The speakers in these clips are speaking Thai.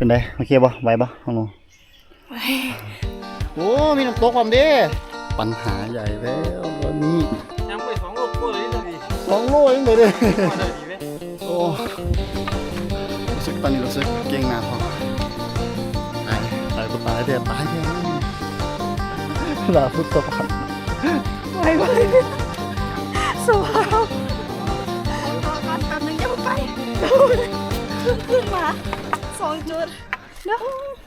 เป็นไงโอเคบ่ไหวบ่น้องหนูโอ้มีน้ำตกความเด้ปัญหาใหญ่แล้วตอนนี้ยังไปสองโลกกล้วยเลยดีสองโลเองเลยเด้มาเลยดีเว้ยโอ้รู้สึกตอนนี้รู้สึกเก่งหนาพอตายตายกูตายเด้ตายเด้ลาพุทธพันธ์ไปไปสวาพรอก่อนแป๊บนึงอย่าเพิ่งไปขึ้นมา สองจุดเดี๋ยว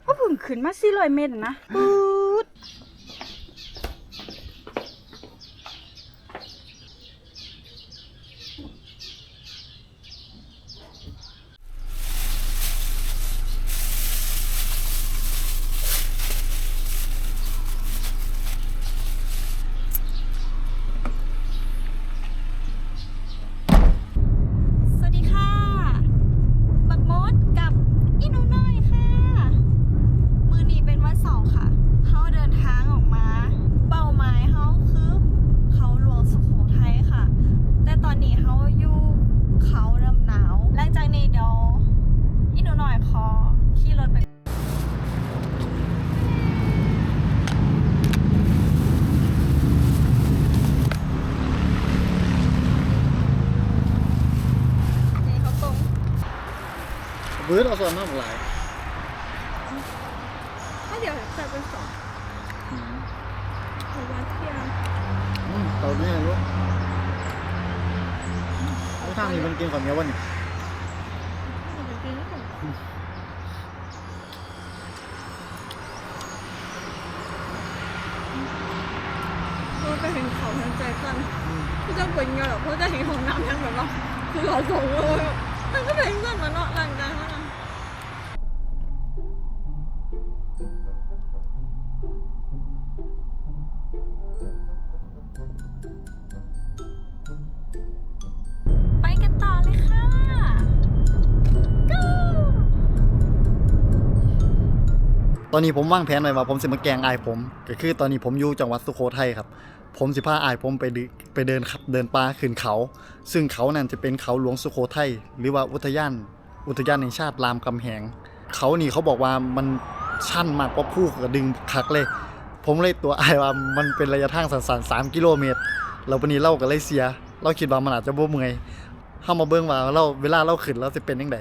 ก็เพิ่งขึ้นมาสี่ร้อยเมตรนะปื๊ด สวัสดีค่ะ บักมดกับอีหนูน้อยค่ะ มือนี้เป็นวันเสาร์ค่ะ เขาเดินทางออกมา เป้าหมายเขาคือ เขาหลวงสุโขทัยค่ะ แต่ตอนนี้เขาอยู่เขาลำหนาว หลังจากนี้เดี๋ยวอีหนูน้อยขอขี่รถไป นี่เขาตรง บื้อเอาส่วนมากหลายถ้าเดี๋ยวจะเป็นสองหรือวันเที่ยงอืมตอนนี้รู้รู้ทางนี้มันกินก่อนเนี้ยวันนี้เราไปเห็นเขาทางใจกันพี่จะเป็นไงหรอเพราะจะเห็นของน้ำทั้งแบบว่าคือเขาส่งเลยมันก็เป็นกันมาเนาะหลังจากนั้น ตอนนี้ผมวางแผนไว้ว่าผมสิมาแกงอายผม ก็คือตอนนี้ผมอยู่จังหวัดสุโขทัยครับ ผมสิพาอายผมไปไปเดินขับเดินป่าขึ้นเขา ซึ่งเขานั่นจะเป็นเขาหลวงสุโขทัยหรือว่าอุทยาน อุทยานแห่งชาติรามคำแหง เขานี่เขาบอกว่ามันชันมากกว่าผู้กระดึงคักเลย ผมเลยตัวอายว่ามันเป็นระยะทางสั้นๆ3กิโลเมตรเราวันนี้เราก็เลยเสีย เราคิดว่ามันอาจจะบ่เมื่อยเข้ามาเบิ่งว่าเราเวลาเราขึ้นเราจะเป็นยังไง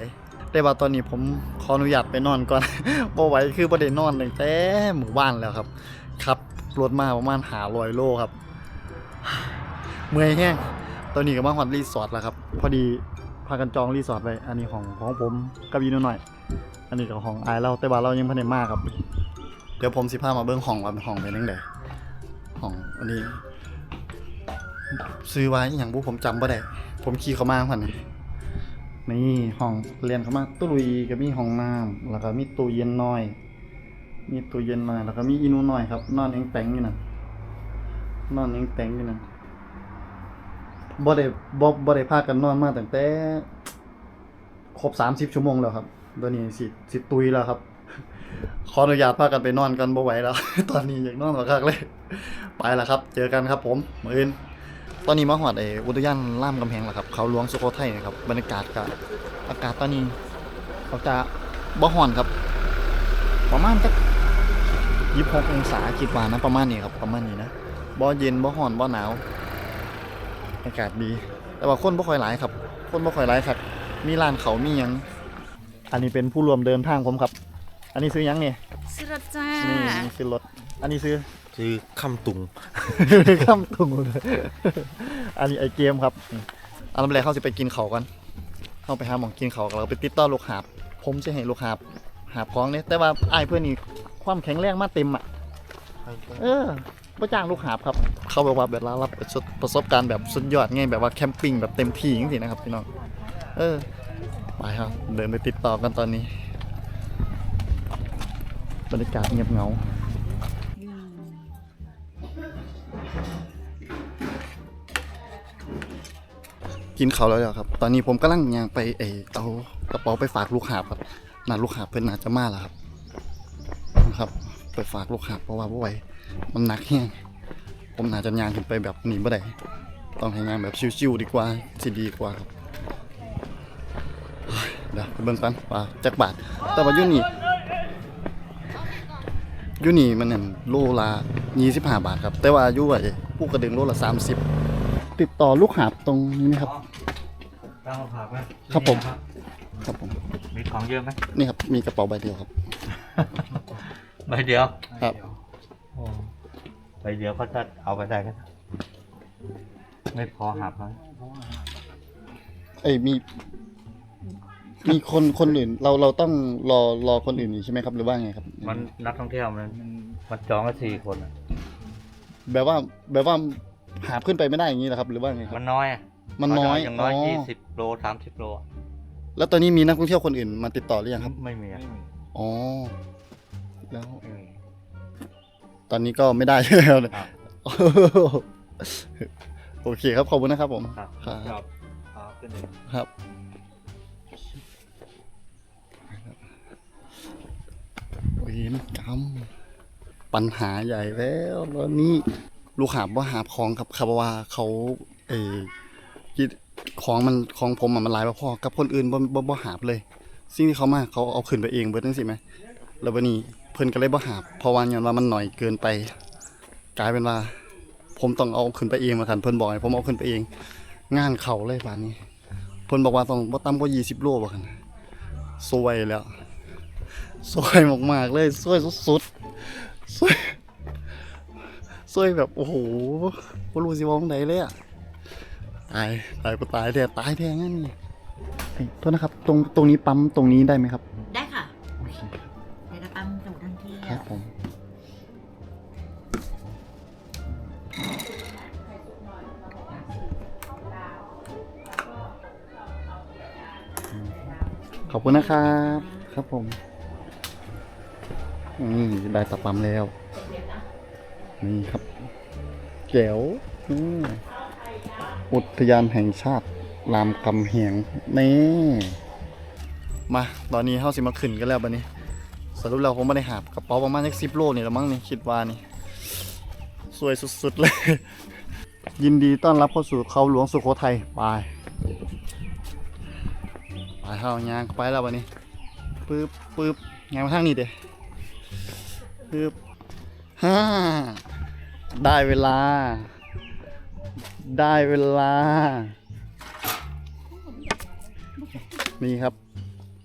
แต่ว่าตอนนี้ผมขออนุญาตไปนอนก่อนบ่ไหวคือบ่ได้นนอนตั้งแต่หมู่บ้านแล้วครับครับรถมาประมาณหาลอยโลครับ เมื่อยแห้งตอนนี้ก็มาฮอดรีสอร์ทแล้วครับ พอดีพากันจองรีสอร์ทไว้อันนี้ของของผมกับยีนหน่อย อันนี้ก็ของไอเราแต่ว่าเรายังพันได้มากครับ เดี๋ยวผมสิพามาเบิ่งห้องว่าห้องเป็นยังไงห้องอันนี้ ซื้อไว้อย่างบุผมจำบ่ได้ผมขี่เขามาพันนี่ นี่ห้องเรียนเข้ามาตู้ลุยก็มีห้องน้ำแล้วก็มีตู้เย็นน้อย มีตู้เย็นน้อยแล้วก็มีอีนูน้อยครับ นอนเองแปงอยู่นั่นอนเองแปงอยู่นั่นบ่ได้บ่บ่ได้พากันนอนมาตั้งแต่ครบ30ชั่วโมงแล้วครับตอนนี้สิสิตุยแล้วครับ ขออนุญาตพากันไปนอนกันบ่ไหวแล้ว ตอนนี้อยากนอนบักคักเลย ไปแล้วครับ เจอกันครับผมมืออื่น ตอนนี้มาหอดไอ้อุทยานล่ามกำแพงแล้วครับ เขาหลวงสุโขทัยนะครับ บรรยากาศกับอากาศตอนนี้เขาจะบ่ฮ้อนครับ ประมาณจักยี่สิบหกองศาคิดว่านะประมาณนี้ครับประมาณนี้นะบ่เย็นบ่ฮ้อนบ่หนาว อากาศดี แต่ว่าคนบ่ค่อยหลายครับ คนบ่ค่อยหลายครับ มีร้านเขามีหยัง อันนี้เป็นผู้รวมเดินทางผมครับ อันนี้ซื้อหยังเนี่ยสวัสดีจ้านี่นี่ซื้อรถ อันนี้ซื้อ คือคำตุงข้ามตุงเลยอันนี้ไอเกมครับอันดับแรกเขาจะไปกินเขาวกันเข้าไปหาหมองกินเขาวแล้วก็ไปติดต่อลูกหาบ ผมจะให้ลูกหาบหาบของเนี่ยแต่ว่าไอ้ายเพื่อนนี่ความแข็งแรงมาเต็มอะเออประจ้างลูกหาบครับ เขาบอกว่าแบบรับประสบประสบการณ์แบบสุดยอดไงแบบว่าแคมปิ้งแบบเต็มที่จริงๆนะครับพี่น้องเออไปครับ เดินไปติดต่อกันตอนนี้ บรรยากาศเงียบเหงา กินเขาแล้วครับ ตอนนี้ผมกำลังยางไปเอเอากระเป๋าไปฝากลูกหาบครับน่าลูกหาบเพิ่นน่าจะมาแล้วครับนะครับ ไปฝากลูกหาบเพราะว่าบ่ไหวมันหนักแฮงผมน่าจะยางขึ้นไปแบบนี้บ่ได้ต้องให้ย่างแบบชิวๆดีกว่าสิดีกว่าครับเดี๋ยวไปเบิ่งกันว่าจักบาท แต่ว่ายูนี่ยูนี่มันนั่นโลละ25บาทครับ แต่ว่ายู่ไอ้ผู้กระดึงโลละ30 ติดต่อลูกหาบตรงนี้ไหมครับ ตั้งผักไหมครับผม ครับผมมีของเยอะไหมนี่ครับมีกระเป๋าใบเดียวครับ ใบเดียวครับ โอ้ใบเดียวเขาจะเอาไปได้กันไม่พอหับเขาเอ้ยมี มีคนคนอื่น เราเราต้องรอรอคนอื่นอีกใช่ไหมครับหรือว่าไงครับมันนักท่องเที่ยวมันมันจองกันสี่คนอะแบบว่าแบบว่า หาขึ้นไปไม่ได้อย่างนี้เหรอครับ หรือว่าไงคมัรับนน้อยอะมันน้อยเขาจะเาอย่างน้อยอ๋อยี่สิบโลสามสิบโลอะแล้วตอนนี้มีนักท่องเที่ยวคนอื่นมาติดต่อหรือยังครับ ไม่มีอะอ๋อ แล้วไม่มี ตอนนี้ก็ไม่ได้ใช่ไหมครับครับ โอเคครับ ขอบคุณนะครับผม ครับครับครับครับขึ้นเลยครับ เวนกรรมปัญหาใหญ่แล้วแล้วนี่ ลูกหาบว่าหาบของกับคาบว่าเขาเออคิดของมันของผมอะมันหลายบ่พอกับคนอื่นบ่บ่บ่หาบเลย สิ่งที่เขามาเขาเอาขึ้นไปเองเบิดจังซี่ไหมแล้ววันนี้เพิ่นก็เลยบ่หาบเพราะว่าย้อนว่ามันหน่อยเกินไป กลายเป็นว่า ผมต้องเอาขึ้นไปเองมาคันเพิ่นบอกให้ผมเอาขึ้นไปเอง งานเขาเลยบาดนี้ เพิ่นบอกว่าต้องบ่ต่ำกว่า20โลบ่คันสวยแล้วสวยมากๆเลยสวยสุดๆสวย สวยแบบโอ้โหบ่รู้สิว่าจังไดเลยอะตายตายก็ตายแท้ตายแท้งั้นนี่เฮ้ยโทษนะครับ ตรงตรงนี้ปั๊มตรงนี้ได้ไหมครับ ได้ค่ะโอเคเดี๋ยวจะปั๊มสูตรทันทีครับผมขอบคุณนะครับ ครับผม นี่ได้ตะปั๊มแล้ว นี่ครับแจ๋วอุทยานแห่งชาติรามคำแหงนี่มาตอนนี้เข้าสิมาขึ้นกันแล้วบัดนี้สรุปแล้วผมไม่ได้หาบกระเป๋าประมาณสักสิบโลนี่ละมั้งนี่คิดว่านี่ สวยสุดๆเลย ยินดีต้อนรับเข้าสู่เขาหลวงสุโขทัยไปไปเข้ายางไปแล้ววันนี้ปึ๊บปึ๊บยางมาทางนี้เด้ปึ๊บฮ่า ได้เวลา ได้เวลา นี่ครับ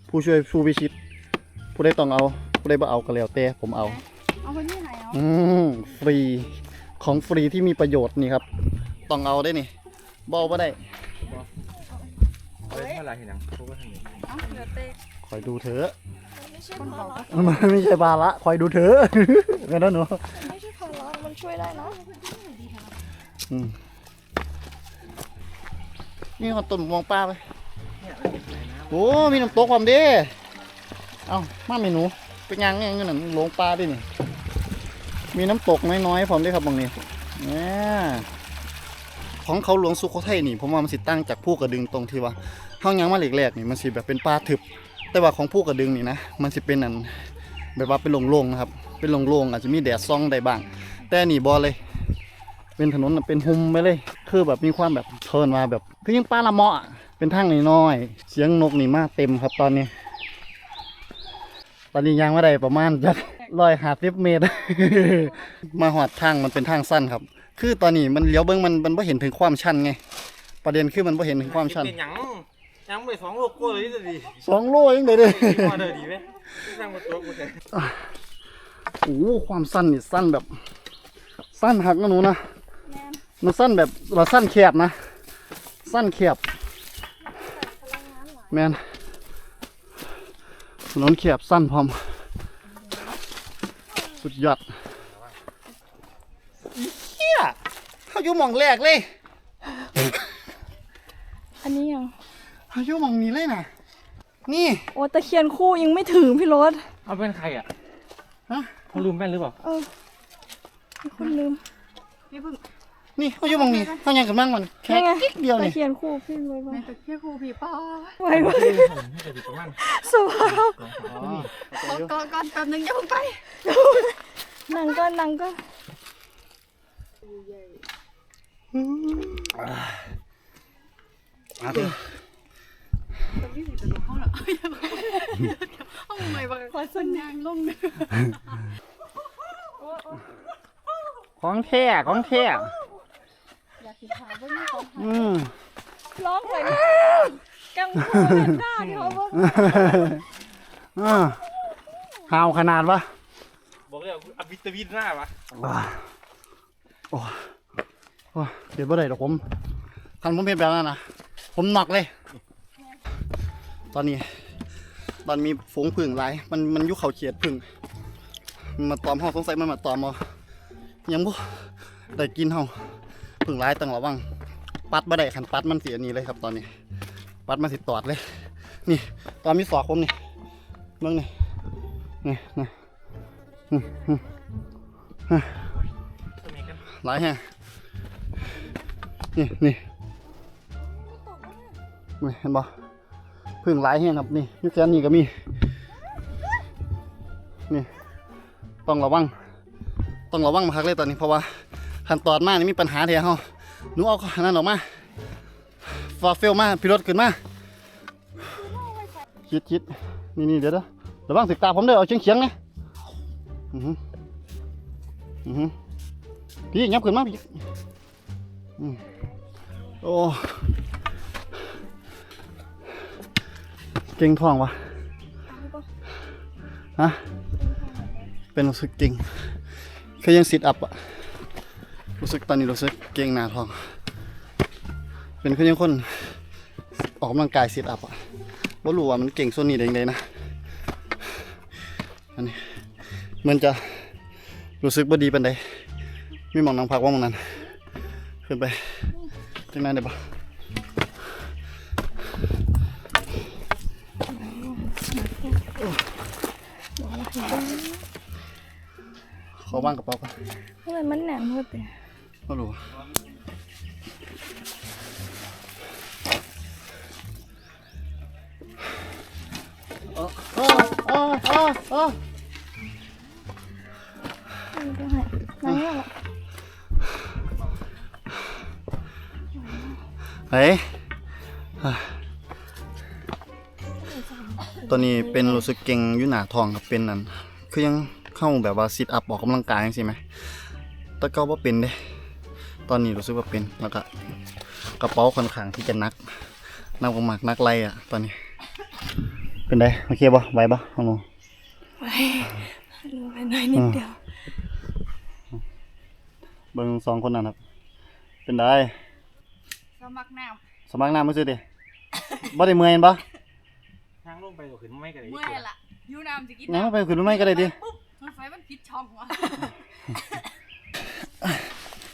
ผู้ช่วยผู้พิชิต ผู้ได้ต้องเอา ผู้ได้บ่เอาก็แล้วแต่ผมเอา เอาคนที่ไหนเอาอืมฟรี ของฟรีที่มีประโยชน์นี่ครับ ต้องเอาได้นี่บเอาบ่ได้เฮ้ยเมื่อไหรเห็นยังพูดว่าทางนี้เอาเดี๋ยวเตะคอยดูเถอะ ไม่ใช่ภาระมันไม่ใช่บาละคอยดูเถอะกันนะหนู ไม่ใช่ภาระมัน ช่วยได้นะอืมนี่เอาต้นมะม่วงป้าไปโอ้มีน้ำตกความเด้เอามาเมหนูเป็นยังเนี่ยเงินนั่นลงปลาดินี่มีน้ำตกน้อยๆพร้อมด้วยครับบางนี้เนี่ยของเขาหลวงสุโขทัยนี่ผมว่ามันสิตั้งจากผู้กระดึงตรงที่ว่าเฮายังมาเหล็กๆนี่มันสิแบบเป็นป่าทึบ แต่ว่าของผู้กระดึงนี่นะมันสิเป็นอันแบบว่าเป็นโล่งๆนะครับเป็นโล่งๆอาจจะมีแดดซ่องได้บ้าง แต่อันนี่บอเลย เป็นถนนน่ะเป็นหุมไปเลย คือแบบมีความแบบเทินมาแบบคือยังป้าละเมาะอะเป็นทางน้อยๆเสียงนกนี่มาเต็มครับตอนนี้ ตอนนี้ยังไม่ได้ประมาณจักร้อยห้าสิบเมตร มาหอดทางมันเป็นทางสั้นครับ คือตอนนี้มันเลี้ยวเบิ้งมันมันไม่เห็นถึงความชันไง ประเด็นคือมันไม่เห็นถึงความชันเป็นหยังยังไปสองโลกกว่าเลยจะดีสองโลยังเลยเด้มาเดินดีไหมสร้างมาตัวกูเลยโอ้โหความสั้นนี่สั้นแบบ สั้นหักนะหนูนะแมนมันสั้นแบบเราสั้นแคบนะ สั้นแคบพลังงานหลายแมนถนนแคบสั้นพร้อม สุดยอดเฮียเขาอยู่หมองแรกเลยอันนี้ยังเขาอยู่หมองนี้เลยนะนี่โอ้ตะเคียนคู่ยังไม่ถึงพี่รถเอาเป็นใครอะฮะเขาลืมแม่นหรือเปล่า เออมี คนลืมนี่เขาอยู่หมองนี้เขายังกันบ้างมันแค่นี่ไงนิดเดียวตะนี่เคียนคู่พี่ไว้บ้างตะเคียนครูผีป้าไว้ไว้ไม่จะดีประมาณสภาพก่อนก่อนแป๊บนึงอย่าเพิ่งไปนั่งก็นั่งก็มาเถอะเอาใหม่บ้างขอสัญญาณลง ของแท้ของแท้อยากสิถามว่ามีของอืมร้องเลยกังฟูเป็นหน้าที่เขาเบิ่งอ่าหาวขนาดวะบอกเลยอวิตามินหน้าวะว้าโอ้โอ้เดี๋ยวบ่ได้ดอกผมคันผมเป็นแบบนั้นนะผมหนักเลย ตอนนี้ ตอนมีฝูงผึ่งหลาย มันมันอยุคเขาเขียดผึ่งมันมาตอมห้องสงสัยมันมาตอมเอา ยังบ่ได้กินเฮาผึ่งหลายต้องระวังปัดบ่ได้คันปัดมันเสียนี่เลยครับตอนนี้ ปัดมันสิตอดเลย นี่ตอนมีศอกผมนี่เบิ่งนี่นี่นี่อืมอืมอะหลายแฮงนี่นี่นี่เห็นบ่พึ่งหลายแฮงครับนี่ยุคแค่นี้ก็มี นี่ ต้องระวัง ต้องระวังมากเลยตอนนี้เพราะว่าขั้นตอนมากนี่มีปัญหาเดียวเฮาหนูเอาอันนั้นออกมาฟาเฟลมาพิรถขึ้นมาคิดคิดนี่นี่เดี๋ยวเด้อระวังสิตาผมเด้อเอาเฉียงเฉียงนะอือหืออือหือพี่ยับขึ้นมาพี่อืมโอ้เก่งท้องวะฮะเป็นรู้สึกเก่ง อยังสิทอัพอะรู้สึกตอนนี้รู้สึกเก่งหนาท้อง เป็นแค่ยังคนออกกำลังกายสิทอัพอะว่ารู้ว่ามันเก่งส่วนนี้เองเลยนะอันนี้มันจะรู้สึกบ่ดีปันใดมีหมองนางพักว่ามองนั้นขึ้นไปที่นั่นได้ปะ ขอบ้างกระเป๋าก่อนทำไมมันแหนมหมดเลยไม่รู้อะอ๋ออ๋ออ๋ออ๋ออ๋อดูให้น้ำเนี่ยเฮ้ยอะตอนนี้เป็นรู้สึกเก่งอยู่หน้าท้องครับเป็นนั่นคือยัง เข้าแบบว่าซิทอัพออกกำลังกายจังซี่ไหมแต่ก็ว่าเป็นเด้ตอนนี้รู้สึกว่าเป็นแล้วก็กระเป๋าค่อนข้างที่จะหนักหนักมากๆหนักไรอะ ตอนนี้ เป็นไงโอเคบ่ไหวบ่ของหนูไว้ดูไปหน่อยนิดเดียวเบิ่งสองคนนั้นครับ เป็นไดสมัครน้สมัครน้ำมือซื้อดิบ่ได้เมื่อยเห็นบ่ทางลงไปก็ขึ้นไม่กันเลยำเมื่อยละยูน้ำจะกินยังไปขึ้นไม่ก็ได้ดิปุ๊บมัน ไฟมันผิดช่องวะ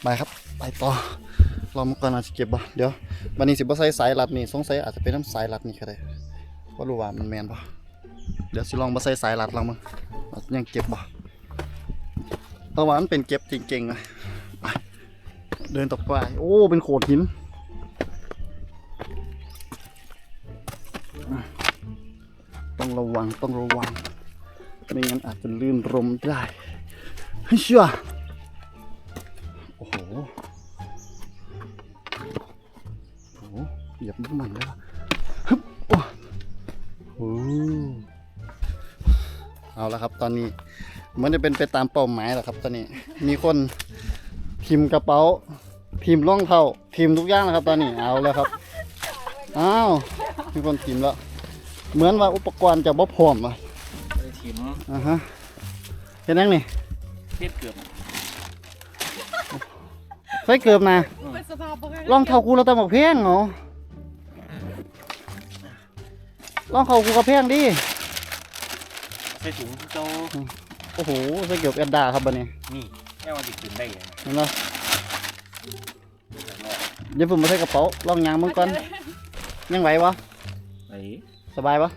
ไปครับ ไปต่อรอมาก่อนอาจจะเก็บบ่เดี๋ยววันนี้สิบ่ใส่สายรัดนี่สงสัยอาจจะเป็นน้ำสายรัดนี่ก็ได้บ่รู้ว่ามันแม่นบ่เดี๋ยวสิลองบ่ใส่สายรัดลองมึงยังเก็บบ่เพราะวันเป็นเก็บจริงๆนะไปเดินต่อไป โอ้ เป็นโขดหิน ต้องระวัง ต้องระวัง ไม่งั้นอาจจะลื่นลมได้เฮ้ยเชื่อโอ้โหโอ้โหเหยียบน้ำมันแล้วฮึบโอ้โหเอาละครับตอนนี้เหมันจะเป็นไปตามเป้าหมายแหล้วครับ ตอนนี้ มีคนพิมพ์กระเป๋า พิมพ์รองเท้าพิมพ์ทุกอย่างแล้วครับ ตอนนี้เอาแล้วครับอ้าวมีคนพิมพ์แล้ว เหมือนว่าอุปกรณ์จะบ่พร้อมอะ อ่าฮะเห็นยังนี่เทียบเกือบใส่เกือบนะเป็นสภาพปกติรองเท้ากูเราต้องบอกแพงเหรอรองเท้ากูก็แพงดิ ใส่ถุงเจ้าโอ้โหใส่เกือบแอดดาครับบันนี้นี่แค่ว่าจะขึ้นได้ยังเห็นไหมเดี๋ยวผมมาใส่กระเป๋าลองยางมึงก่อนยังไหววะไอ้สบายปะ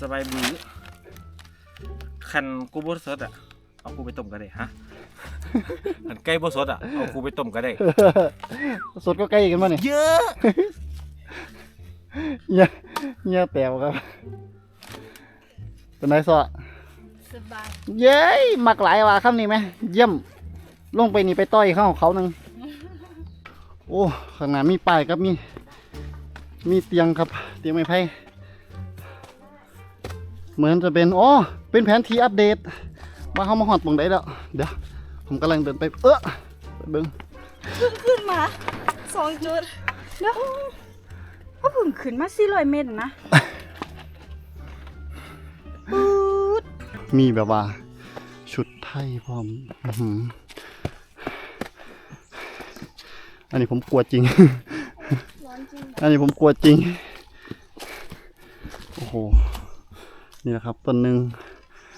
สบายบื้อ คันกูบ่สดอะเอากูไปต้มก็ได้ฮะคันไก่บ่สดอะเอากูไปต้มก็ได้ สดก็ใกล้กันมาเนี่ยเยอะเงี้ยเงี้ยแตวครับเป็นไงสะสบายเย้ยมักหลายว่ะคำนี้ไหมเยี่ยม ลงไปนี่ไปต่อยเข้าเขาหนึ่งโอ้ข้างหน้ามีป้ายครับมี มีเตียงครับ เตียงไม้ไผ่ เหมือนจะเป็นอ๋อเป็นแผนที่อัปเดตว่าเขามาหอดตรงได้แล้ว เดี๋ยว ผมกำลังเดินไป เออไปเบิ้งขึ้นมาสองจุดเดี๋ยวพ่อผมขึ้นมาสี่ร้อยเมตรนะปื๊ดมีแบบว่า ชุดไทยพร้อมอื้อหืออันนี้ผมกลัวจริงร้อนจริง อันนี้ผมกลัวจริง โอ้โห นี่แหละครับ ต้นหนึ่ง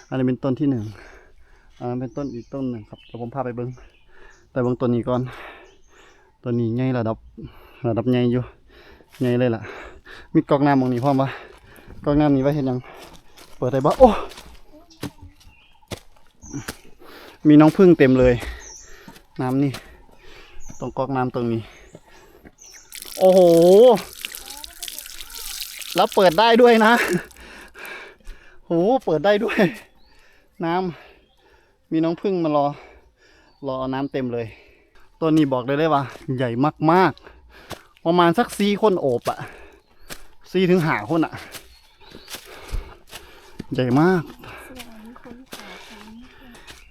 อันนี้เป็นต้นที่หนึ่งอันนั้นเป็นต้นอีกต้นหนึ่งครับเดี๋ยวผมพาไปเบิ้งแต่เบิ้งต้นนี้ก่อนต้นนี้ใหญ่ระดับระดับใหญ่อยู่ใหญ่เลยล่ะ มีกอกน้ำมองนี้พร้อมปะกอกน้ำนี้ไว้เห็นยัง เปิดได้ปะโอ้มีน้องพึ่งเต็มเลย น้ำนี่ ตรงกอกน้ำตรงนี้ โอ้โห แล้วเปิดได้ด้วยนะ โหเปิดได้ด้วย น้ำมีน้องพึ่งมารอ รอเอาน้ำเต็มเลย ตัวนี้บอกได้เลยว่า ใหญ่มากๆ ประมาณสักสี่คนโอบอะสี่ถึงหาคนอะใหญ่มาก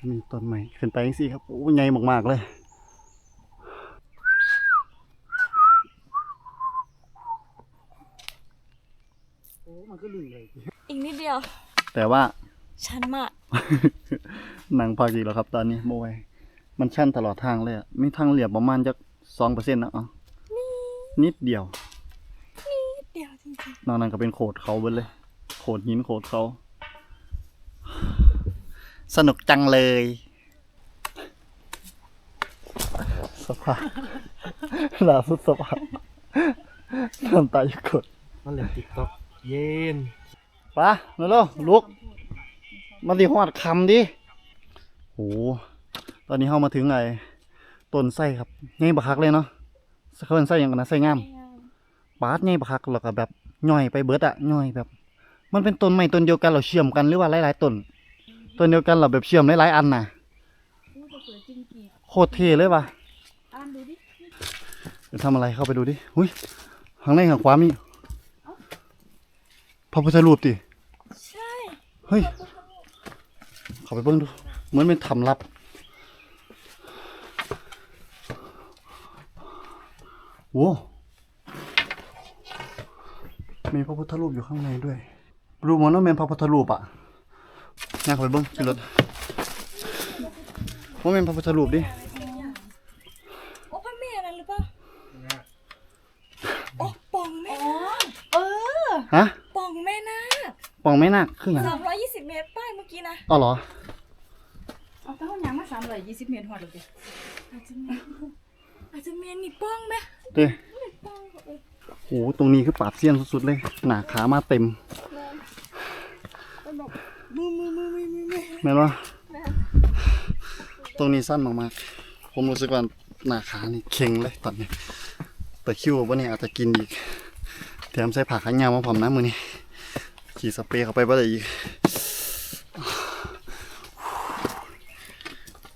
มีต้นใหม่ขึ้นไปสิครับโอ้ใหญ่มากๆเลยโอ้มันก็ลื่นเลย อีกนิดเดียว แต่ว่า ชันมาก หนังพากอีกแล้วครับ ตอนนี้โมยมันชั่นตลอดทางเลยอะมีทางเหลียบประมาณจักสองเปอร์เซ็นต์นะอ๋อนิดเดียว นิดเดียวจริงนอกนั้นก็เป็นโขดเขาเบิดเลย โขดหินโขดเขา สนุกจังเลยสภาพล่าสุดสภาพน้ำตาหยุดกดมันเหลือติ๊กต็อกเย็น ปะเร็วๆลุกมาดิหอดคำดิโหตอนนี้เข้ามาถึงไอ้ต้นไส้ครับง่ายบักคักเลยเนาะเขาเป็นไส้หยังกันนะไส้งามๆปาดง่ายบักคักแล้วก็แบบย่อยไปเบิดอะย่อยแบบ มันเป็นต้นใหม่ต้นเดียวกันเราเชื่อมกันหรือว่าหลายๆต้นต้นเดียวกันเราแบบเชื่อมหลายๆอันน่ะอู้จะสวยจริงกี่โคตรเท่เลยว่ะอ่านดูดิเดี๋ยวทำอะไรเข้าไปดูดิ หุ้ยข้างในข้างขวามีพระพุทธรูปดิใช่ เฮ้ย เข้าไปเบิ่งดู เหมือนเป็นถ้ำลับ โว้มีพระพุทธรูปอยู่ข้างในด้วย รูปมันต้องเป็นพระพุทธรูปอะน่าเข้าไปเบิ่งขึ้นรถว่าเป็นพระพุทธรูปดิ โอ้พ่อแม่นั่นหรือเปล่าโอ้ปองแม่ เออ ฮะปองแม่นาคปองไม่นักคืออย่างสามร้อย อกี้นะอ๋อเหรอ เอาแต่ห้องยังมาสามร้อยยี่สิบเมตรหอดเลยดิอาจจะมีอาจจะมีนี่ป้องไหมเด้โหตรงนี้คือปราบเซียนสุดๆเลย หนาขามาเต็มมือมือมือมือมือมือแม่นวะตรงนี้สั้นมากๆ ผมรู้สึกว่าหนาขานี่เค็งเลยตอนนี้ แต่คิววันนี้อาจจะกินอีกแถมใส่ผักขายาวมาพร้อมนะมือนี้ขี่สเปรย์เข้าไปบ่ได้อีก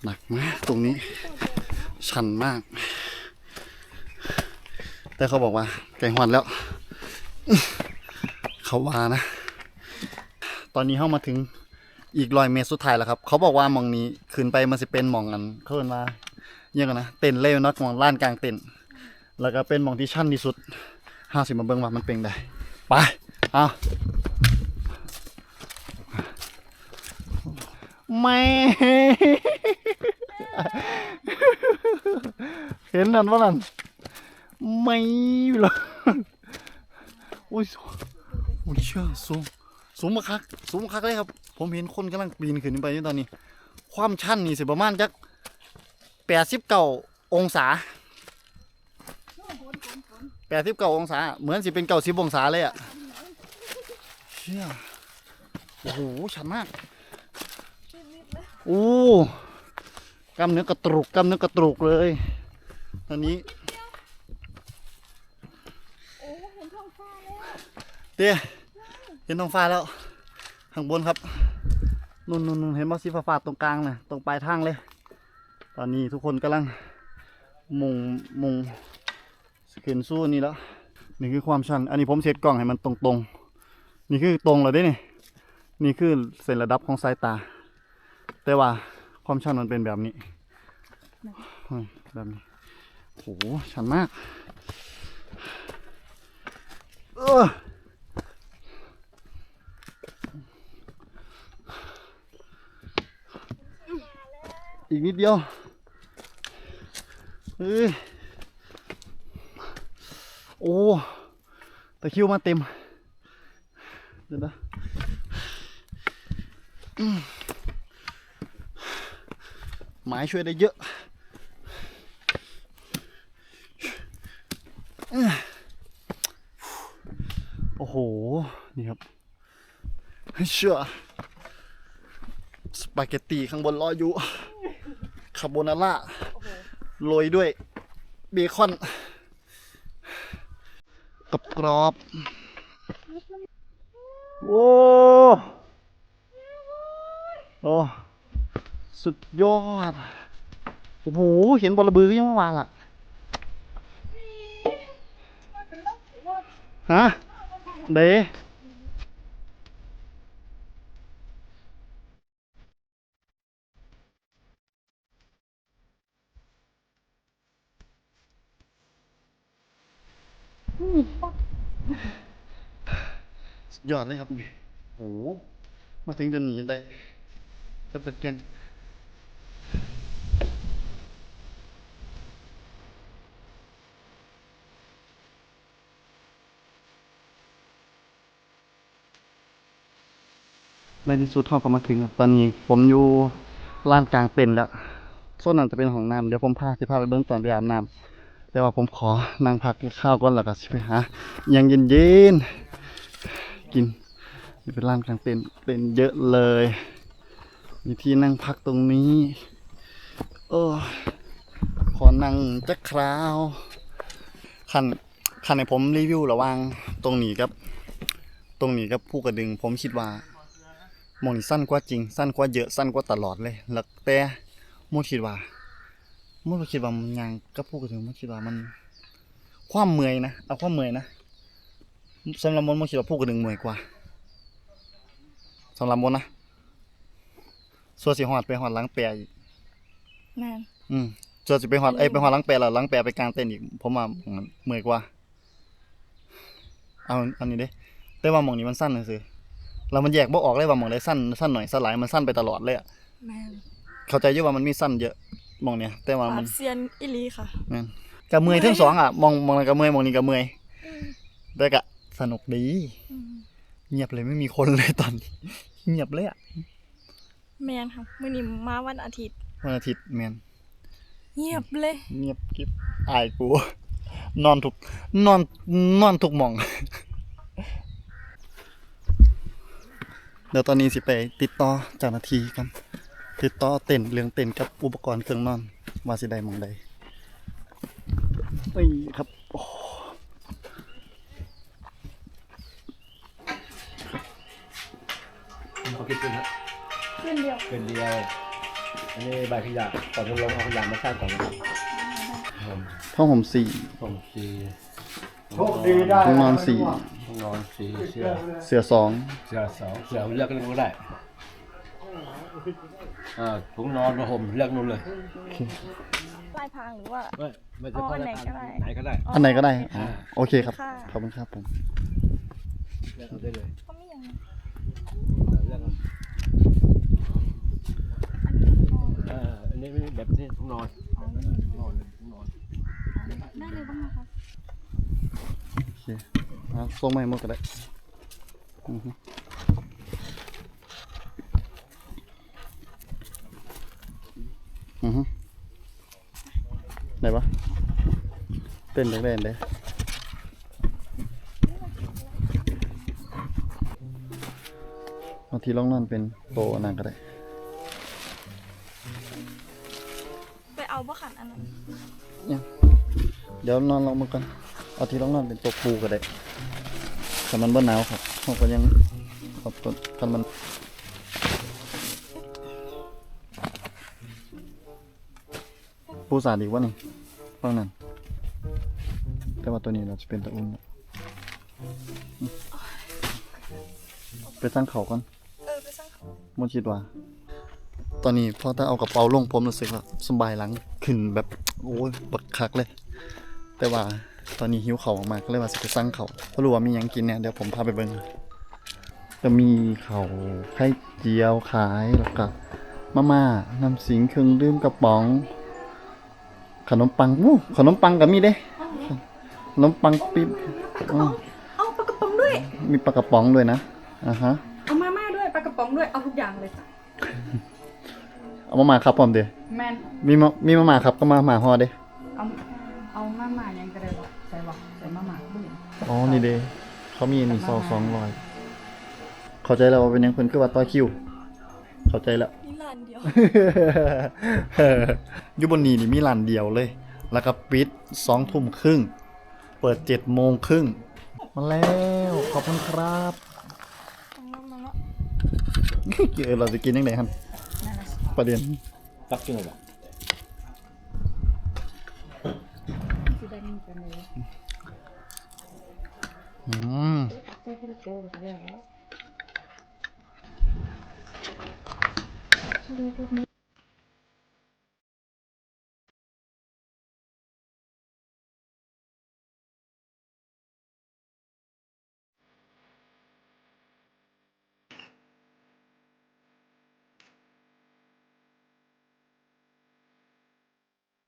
หนักมากตรงนี้ ชันมาก แต่เขาบอกว่าไก่หวันแล้ว เขาว่านะ ตอนนี้เข้ามาถึงอีกรอยเมตรสุดท้ายแล้วครับ เขาบอกว่ามองนี้ขึ้นไปมันจะเป็นมองกันเขาเรียกว่าเรียังกันนะเต็นเล่นักมองล้านกลางเต็นแล้วก็เป็นมองที่ชันที่สุดห้าสิบมาเบิ้งว่ามันเป็นได้ไปเอา ไม่ เห็นนั่นว่านั่นไม่หรอโอ้ยโอ้ยเชื่อสูงสูงมาคักสูงมาคักเลยครับ ผมเห็นคนกำลังปีนขึ้นไปอยู่ตอนนี้ ความชันนี่สิประมาณจักแปดสิบเก้าองศาแปดสิบเก้าองศา เหมือนสิเป็นเก้าสิบองศาเลยอะเชี่ยโอ้โหชันมาก อ้กล้ามเนื้อกระตุกกล้ามเนื้อกระตุกเลยตอนนี้โอ้เห็นท้องฟ้าแล้วเตี้ยเห็นท้องฟ้าแล้วข้างบนครับนู่นนู่นเห็นบอสีฟ้าตรงกลางนะตรงปลายทางเลย ตอนนี้ทุกคนกำลังมุงมุงขึ้นสู้นี่แล้วนี่คือความชัน อันนี้ผมเซตกล้องให้มันตรงๆ นี่คือตรงแล้วเด้นี่ นี่คือเส้นระดับของสายตา แต่ว่าความชันมันเป็นแบบนี้ แบบนี้โหชันมากเอออีกนิดเดียว เฮ้ย โอ้ตะคิวมาเต็ม เดี๋ยวนะ ไม้ช่วยได้เยอะโอ้โห นี่ครับเชื่อสปาเกตตีข้างบนรออยู่คาโบนาร่าโรยด้วยเบคอนกับกรอบโอ้โอ้ สุดยอด โอ้โห เห็นบอลระบือยังเมื่อวานล่ะ ฮะ เดยอดเลยครับโอ้โหมาถึงจะหนีได้จะเป็นเกน ในที่สุดเขาก็มาถึงตอนนี้ ผมอยู่ลานกลางเต็นท์แล้วโซนนั้นจะเป็นห้องน้ำเดี๋ยวผมพาสิพาไปเบิ้งตอนไปอาบน้ำแต่ว่าผมขอนั่งพักกินข้าวก่อนแล้วก็สิไปหายังเย็นๆกินนี่เป็นร้านกลางเต็นท์เต็นท์เยอะเลย มีที่นั่งพักตรงนี้โอ้ขอนั่งจักคราวคันคันในผมรีวิวระว่างตรงนี้กับ ตรงนี้กับผู้กระดึงผมคิดว่า มองนี้สั้นกว่าจริง สั้นกว่าเยอะสั้นกว่าตลอดเลยแล้วแต่มูคิดว่ามูคิดว่ามันยังกับผู้กระดึงมูคิดว่ามัน ความเมื่อยนะเอาความเมื่อยนะสำหรับมนมูคิดว่าผู้กระดึงเมื่อยกว่าสำหรับมนนะส่วนสิหอดไปหอดหล้างแปรอีกแม่นอืมส่วนสิไปหอดเอ้ยไปหอดหล้างแปรแล้วหล้างแปรไปกลางเต้นท์อีกผมว่ามันเมื่อยกว่าเอาอันนี้เด้แต่ว่าหมองนี้มันสั้นซื่อๆ แล้วมันแยกบ่ออกเลยว่าหมองใดสั้นสั้นหน่อยสั้นหลายมันสั้นไปตลอดเลยอะแม่นเข้าใจอยู่ว่ามันมีสั้นเยอะหมองเนี้ยแต่ว่าปรามันบเซียนอิลีค่ะ แม่นก็เมื่อยทั้งสองอะมองมองนั้นก็เมื่อยมองนี้ก็เมื่อยแต่ก็สนุกดี อืมเงียบเลยไม่มีคนเลยตอนนี้เงียบเลยอะแม่นค่ะมื้อนี้มาวันอาทิตย์ วันอาทิตย์แม่นเงียบเลย เงียบกริบอายกูนอนทุกนอนนอนทุกหมอง เดี๋ยวตอนนี้สิไปติดต่อเจ้าหน้าที่กัน ติดต่อเต็นท์เรื่องเต็นท์กับอุปกรณ์เครื่องนอนว่าสิได้หมองใดเอ้ยครับโอ้เขาคิดเป็นฮะขึ้นเดียวเป็นเดียว อันนี้ใบขยะก่อนจะลงเอาขยะมาสร้างก่อนนะครับผมผ้าห่มสี่ผมสีห้องนอนสี่ห้อง นอนสีเสื้อเสือสองเสื้อสองเสื้อเลือกกันก็ได้อ่าถุงนอนผ้าห่มเลือกนู่นเลยลายพรางหรือว่า ไม่ไม่ใช่อ๋อผ้าอันไหนก็ได้ ไหนก็ได้อันไหนก็ได้อ๋อโอเคครับ ค่ะ ขอบคุณครับผม เลือกเอาได้เลยเขามีอย่างนั้นเลือกเอาอ่าอันนี้แบบนี้ถุงนอนถุงนอนถุงนอนได้เลยบ้างนะคะโอเค เอาส่งมาให้หมดก็ได้อือฮึอือฮึไหนวะเต้นแรงๆเลยบางทีลองนอนเป็นโตอันนั้นก็ได้ ไปเอาบ่ขันอันนั้น เดี๋ยวนอนลงมาก่อนเอาที่ลองนอนเป็นตัวปูก็ได้ แต่มันบ่หนาวครับเขาก็ยังครับกันมันปูสาดอีกวะนี่ฟังนั่นแต่ว่าตัวนี้เราจะเป็นตะอุ่นนะไปตั้างเขาก่อนเออไปสั่งเขามนคิดว่า ตอนนี้พอถ้าเอากระเป๋าลงผมรู้สึกว่าสบายหลังขึ้นแบบ โอ้ยบักคักเลย แต่ว่า ตอนนี้หิวเขาวมากๆก็เลยว่าสิไปสั่งเขาวเพราะรู้ว่ามีหยังกินเนี่ยเดี๋ยวผมพาไปเบิ่งจะมีเขาวไข่เจียวขายแล้วก็มาม่าน้ำสิงเครื่องดื่มกระป๋อง ขนมปังอู้ขนมปังก็มีเด้ขนมปังปิ๊บอ้อเอาปลากระป๋องด้วย มีปลากระป๋องด้วยนะอ่าฮะเอามาม่าด้วยปลากระป๋องด้วยเอาทุกอย่างเลยจ้ะเอามามาครับพร้อมเด้อแมนมีมามีมามาครับก็มามาฮอเด้เอาเอา อ๋อ นี่เด้เขามีนี่ซอสองร้อยเข้าใจแล้วว่าเป็นหยังเพิ่นคือว่าต่อคิว เข้าใจแล้ว นี่ร้านเดียวอยู่บนนี้นี่มีร้านเดียวเลย แล้วก็ปิดสองทุ่มครึ่ง เปิดเจ็ดโมงครึ่ง มาแล้ว ขอบคุณครับเออเราจะกินยังไงครับนั่นแหละประเด็นตักกินเลยบ่ สิได้มีกันเลย อื